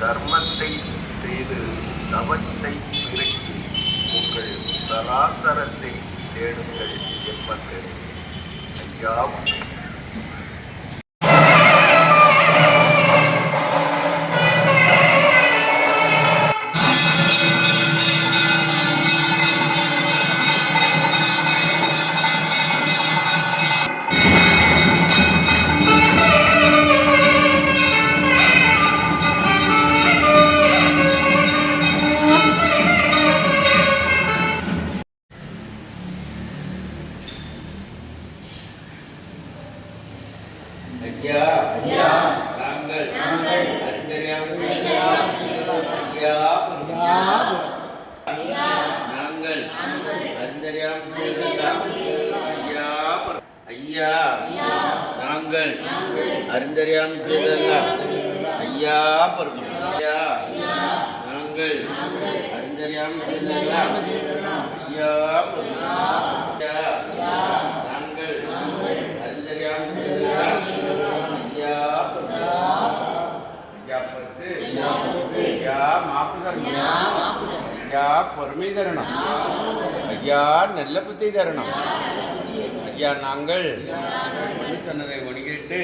தர்மத்தை செய்து தவத்தை பிறக்கி உங்கள் சராசரத்தை தேடுங்கள் என்பது ஐயாவுக்கு இதயம் யம் நாங்கள் அறிஞ்சறியாம் ஐயா பொறுமை தரணும் ஐயா நல்ல புத்தி தரணும் ஐயா நாங்கள் சொன்னதை ஒணிகிட்டு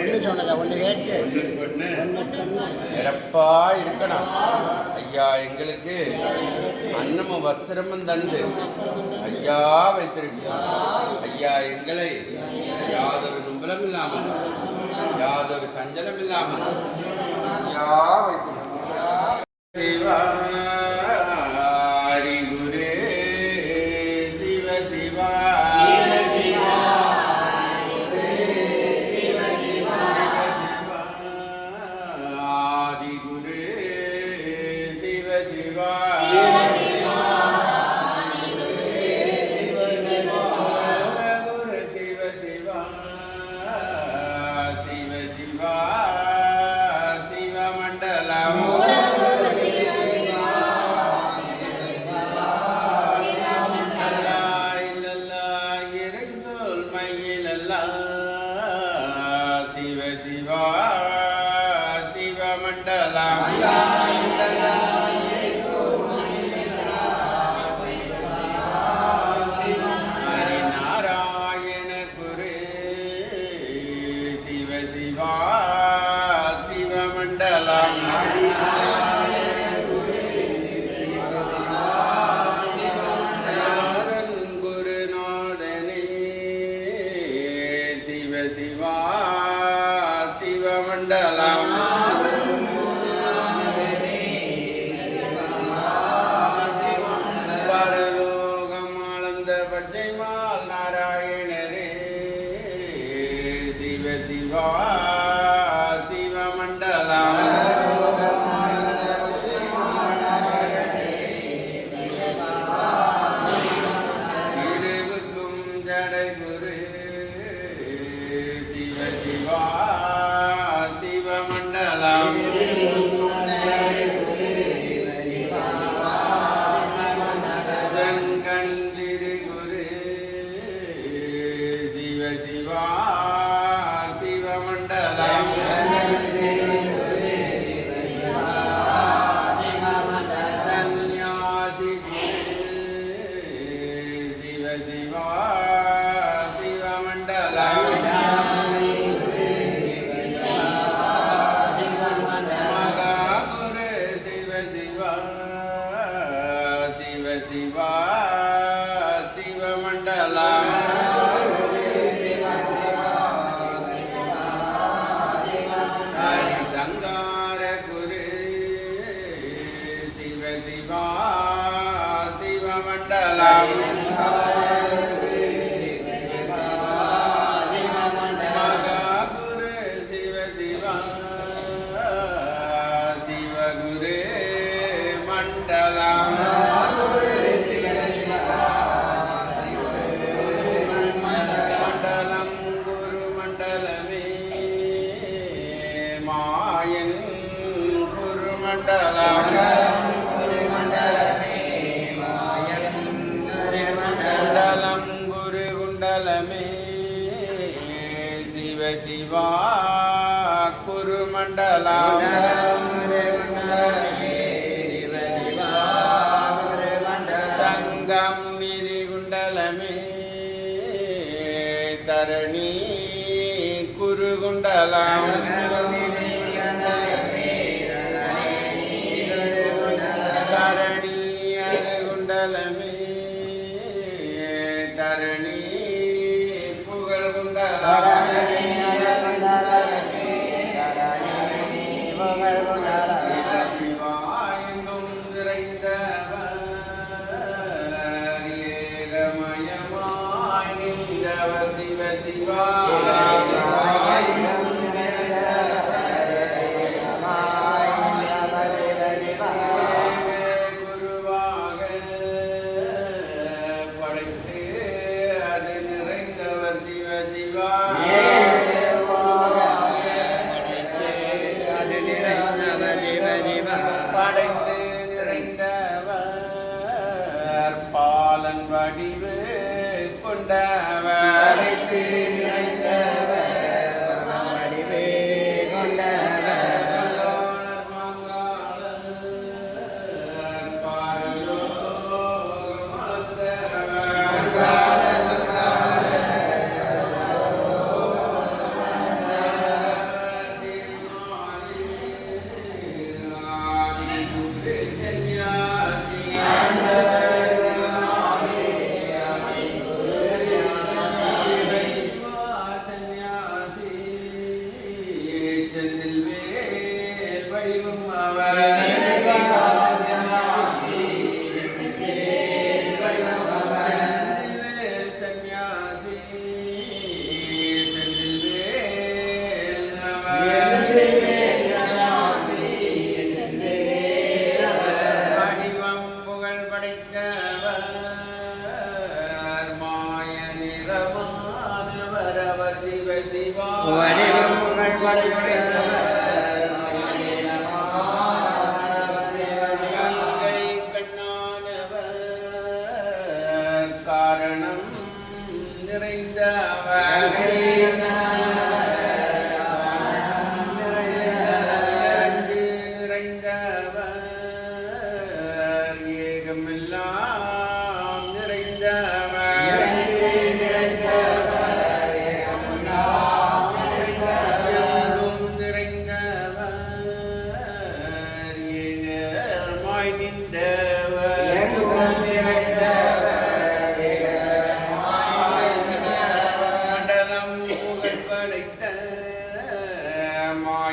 ஒன்று சொன்னதா ஒன்று கேட்டு. சிறப்பா இருக்கணும். ஐயா எங்களுக்கு அன்னமும் வஸ்திரமும் தந்து ஐயா வைத்திருக்கிறார். ஐயா எங்களை யாதொரு நும்பலம் இல்லாமல் யாதொரு சஞ்சலம் இல்லாமல் ஐயா வைத்திருக்கிறார். சிவ சிவா மண்டலம் மண்டலமே சிவ சிவா குருமண்டலம். சங்கம் நிதி குண்டலமே தரணி குருகுண்டலம். العالمين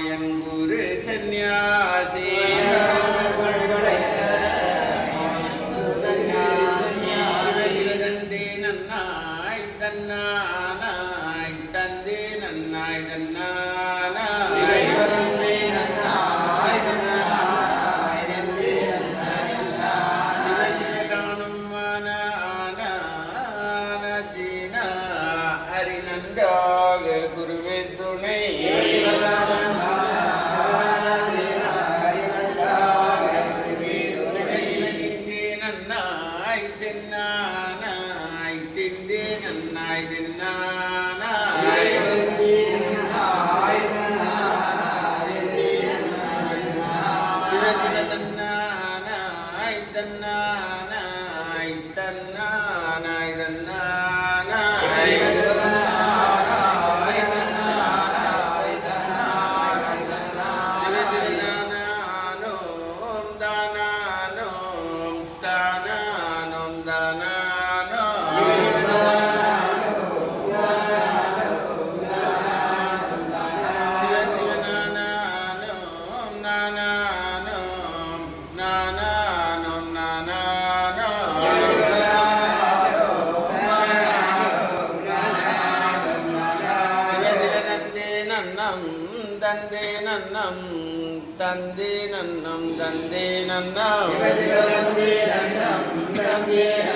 என் குரு சந்நியாசி Yeah.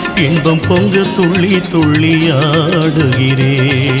இன்பம் பொங்க துள்ளி துள்ளி ஆடுகிறேன்.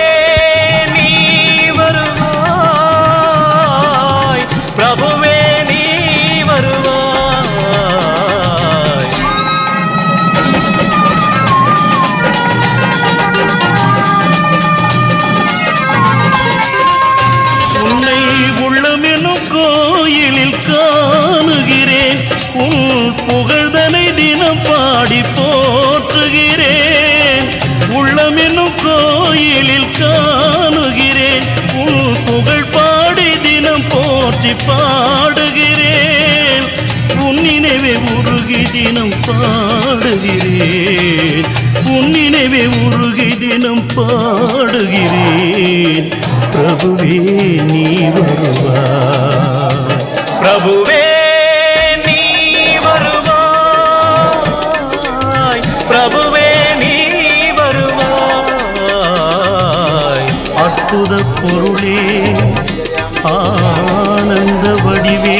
உருகி தினம் பாடுகிறேன். உன் நினைவே உருகி தினம் பாடுகிறேன். பிரபுவே நீ வருவாய். பிரபுவே நீ வருவாய். பிரபுவே நீ வருவாய். அற்புத பொருளே ஆனந்த வடிவே